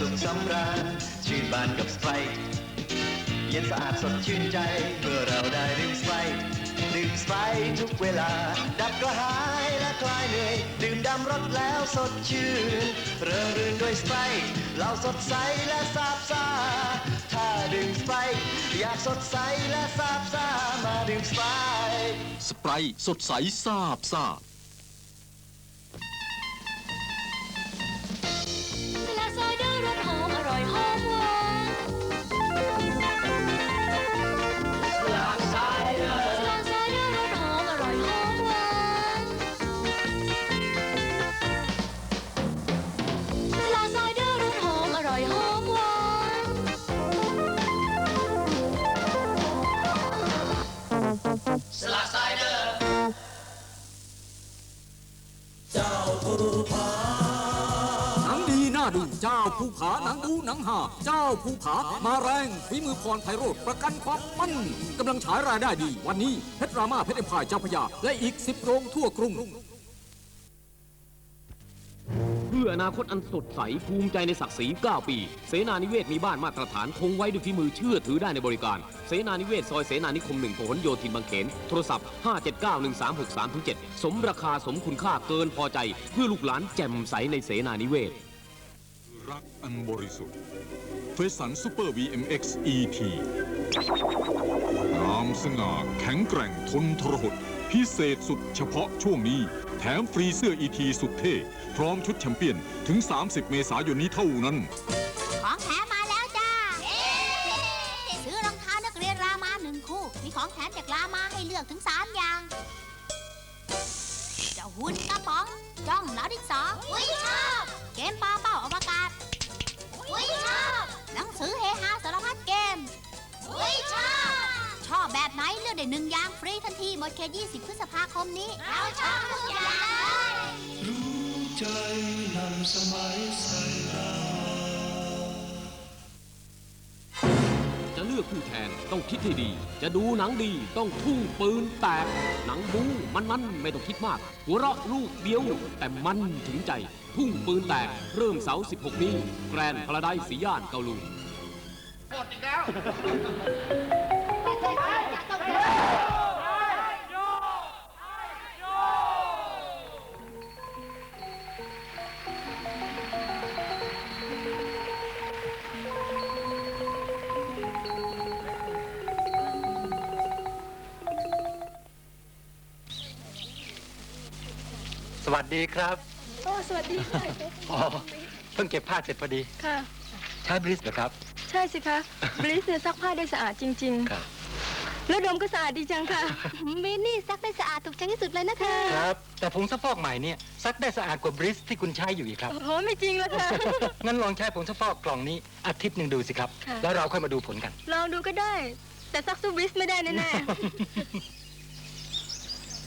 สุขสำราญชื่นบานกับสไปร์เย็นสะอาดสดชื่นใจ เมื่อเราได้ดื่มสไปร์ดื่มสไปร์ทุกเวลา ดับกระหายและคลายเหนื่อย ดื่มดำรสแล้วสดชื่น เริงรื่นด้วยสไปร์เราสดใสและซาบซ่า ถ้าดื่มสไปร์อยากสดใสและซาบซ่า มาดื่มสไปร์สไปร์สดใสซาบซ่า หนังดีน่าดูเจ้าภูผาหนังดูหนังหาเจ้าภูผามาแรงฝีมือพรไพโรธประกันความมั่นกำลังฉายรายได้ดี วันนี้เพชรรามาเพชรเอ็มพายเจ้าพยาและอีก10โรงทั่วกรุง พื่ออนาคตอันสดใสภูมิใจในศักดิ์ศรี 9 ปี เสนานิเวศมีบ้านมาตรฐานคงไว้ด้วยฝีมือเชื่อถือได้ในบริการ เสนานิเวศซอยเสนานิคมหนึ่งพหลโยธินบางเขน โทรศัพท์ 5791363-7 สมราคาสมคุณค่าเกินพอใจ เพื่อลูกหลานแจ่มใสในเสนานิเวศ รักอันบริสุทธิ์เฟสันซูเปอร์ VMX ET งามสง่าแข็งแกร่งทนทรหด พิเศษสุดเฉพาะช่วงนี้ แถมฟรีเสื้ออีทีสุดเท่พร้อมชุดแชมเปี้ยนถึง 30 เมษายนนี้เท่านั้น ของแถมมาแล้วจ้า ซื้อรองเท้านักเรียนรามาหนึ่งคู่ มีของแถมจากรามาให้เลือกถึงสามอย่าง เจ้าหุ่นกระป๋อง จ้องแล้วดินสอ อกได้หนึ่งอย่างฟรีทันทีหมดแค่20 พฤษภาคมนี้ เราชอบทุกอย่างใจนำสมัยใส่เราจะเลือกผู้แทนต้องคิดให้ดี จะดูหนังดีต้องทุ่งปืนแตก หนังบู๊มันมันๆไม่ต้องคิดมาก หัวเราะลูกเดียว แต่มันถึงใจ ทุ่งปืนแตก เริ่มเสาร์16 นี้ แกรนพาราไดสีย่านเกาลูสวั สดีครับโอ้สวัสดีค่ะอ๋อเพิ่งเก็บผ้าเสร็จพอดี ค่ะ ใช้บริสเหรอครับ ใช่สิคะบริสเนี่ยซักผ้าได้สะอาดจริง ครับ ๆ แล้วดมก็สะอาดดีจังค่ะ มินนี่ซักได้สะอาดถูกใจที่สุดเลยนะคะ ครับ แต่ผงซักฟอกใหม่เนี่ยซักได้สะอาดกว่าบริสที่คุณใช้อยู่อีกครับ โอ้โหไม่จริงแล้วค่ะ งั้นลองใช้ผงซักฟอกกล่องนี้อาทิตย์หนึ่งดูสิครับ ค่ะ แล้วเราค่อยมาดูผลกัน ลองดูก็ได้ แต่ซักสู้บริสไม่ได้แน่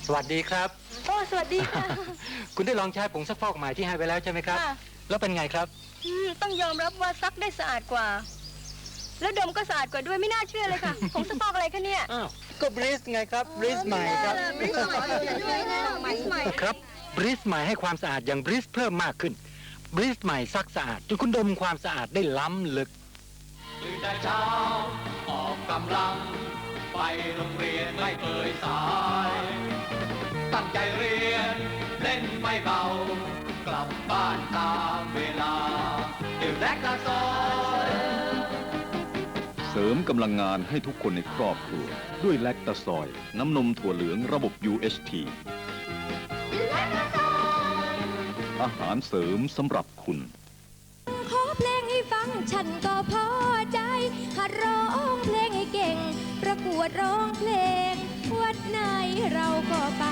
สวัสดีครับๆ โอ้สวัสดีค่ะ คุณได้ลองใช้ผงซักฟอกใหม่ที่ให้ไปแล้วใช่ไหมครับ ค่ะ แล้วเป็นไงครับ อืมต้องยอมรับว่าซักได้สะอาดกว่า แล้วดมก็สะอาดกว่าด้วยไม่น่าเชื่อเลยค่ะ ผงซักฟอกอะไรคะเนี่ยอ้าว ก็บริสไงครับบริสใหม่ครับบริสใหม่ด้วยนะบริสใหม่ครับบริสใหม่ให้ความสะอาดอย่างบริสเพิ่มมากขึ้นบริสใหม่ซักสะอาดจนคุณดมความสะอาดได้ล้ำลึก ตื่นแต่เช้า ออกกำลัง ไปโรงเรียนไม่เคยสายตั้ง ใจเรียน เล่นไม่เบากลับบ้านตามเวลาดื่มแลกตาซอยเสริมกำลังงานให้ทุกคนในครอบครัว ด้วยแลคตาซอย น้ำนมถั่วเหลืองระบบ UHT อาหารเสริมสำหรับคุณขอเพลงให้ฟังฉันก็พอใจหัดร้องเพลงให้เก่ง ประกวดร้องเพลง วัดไหนเราก็ไป